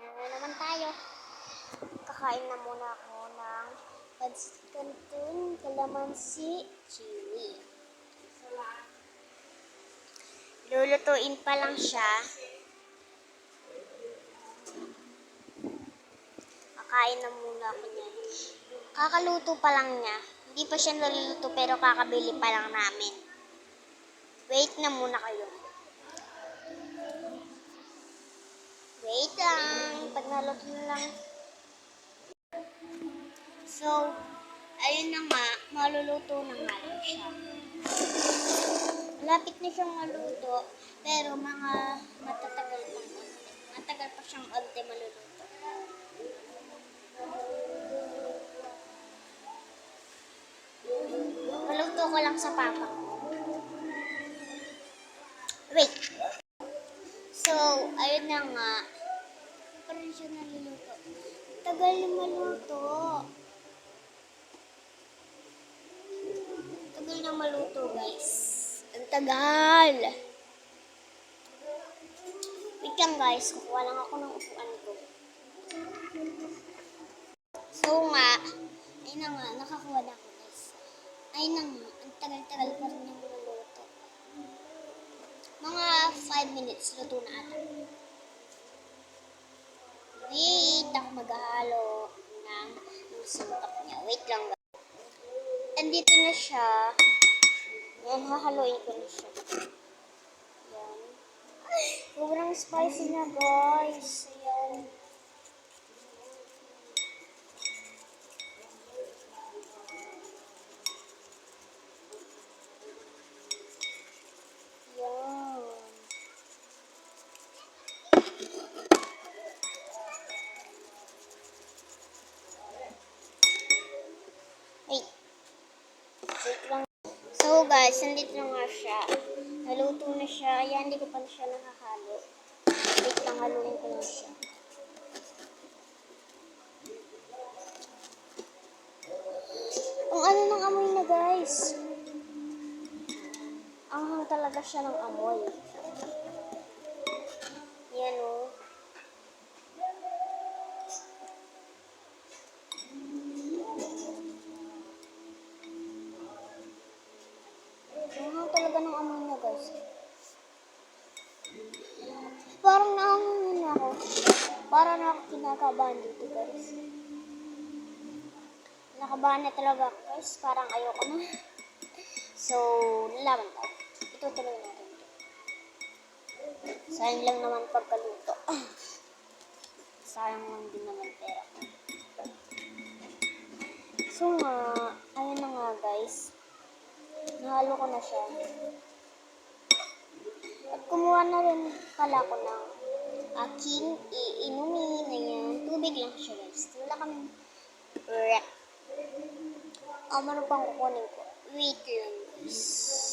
Ano naman tayo? Kakain na muna ako ng pancit canton, kalamansi, chili. Lulutuin pa lang siya. Kakain na muna ako niyan. Kakaluto pa lang niya. Hindi pa siya naluluto pero kakabili pa lang namin. Wait na muna kayo. Wait lang. Pag naluto na lang. So, ayun na nga. Maluluto na nga lang siya. Malapit na siyang maluto. Pero mga matatagal onte. Matagal pa siyang onte maluluto. Maluto ko lang sa papa ko. Wait. So, ayun na nga. Pa rin siya naluluto. Tagal na maluto. Tagal na maluto, guys. Ang tagal. Wait lang, guys. Kukuha lang ako ng upuan ko. So nga, ayun na nga, nakakuha na ako, guys. Ayun na nga, ang tagal-tagal pa rin yung maluto. Mga 5 minutes, luto na ata. Wait, ako maghahalo ng, ng suntok niya. Wait lang. Andito na siya. Yan, hahaluin ko na siya. Yan. Sobrang spicy na, guys. Ayan. Yan. Lang. So guys, nandito na nga siya. Naluto na siya. Ayan, hindi ko pa siya nakahalo. Wait lang, haluin ko na siya. Ang ano ng amoy na guys. Ang talaga siya ng amoy. Yan o. Ang talaga ng amoy na guys. Parang naangin na ako. Parang na ako kinakabahan dito guys. Nakabahan na talaga ako guys. Parang ayoko na. So, nalaman tayo. Itutuloy natin ito. Sayang lang naman pagkaluto. Sayang lang din naman pera. So nga, ayun na nga guys. Nahalo ko na siya. At kumuha na rin pala ko ng aking iinumin. Ayan, tubig lang siya guys. Wala kaming rep. Ah, meron pang kukunin ko. Wait lang guys.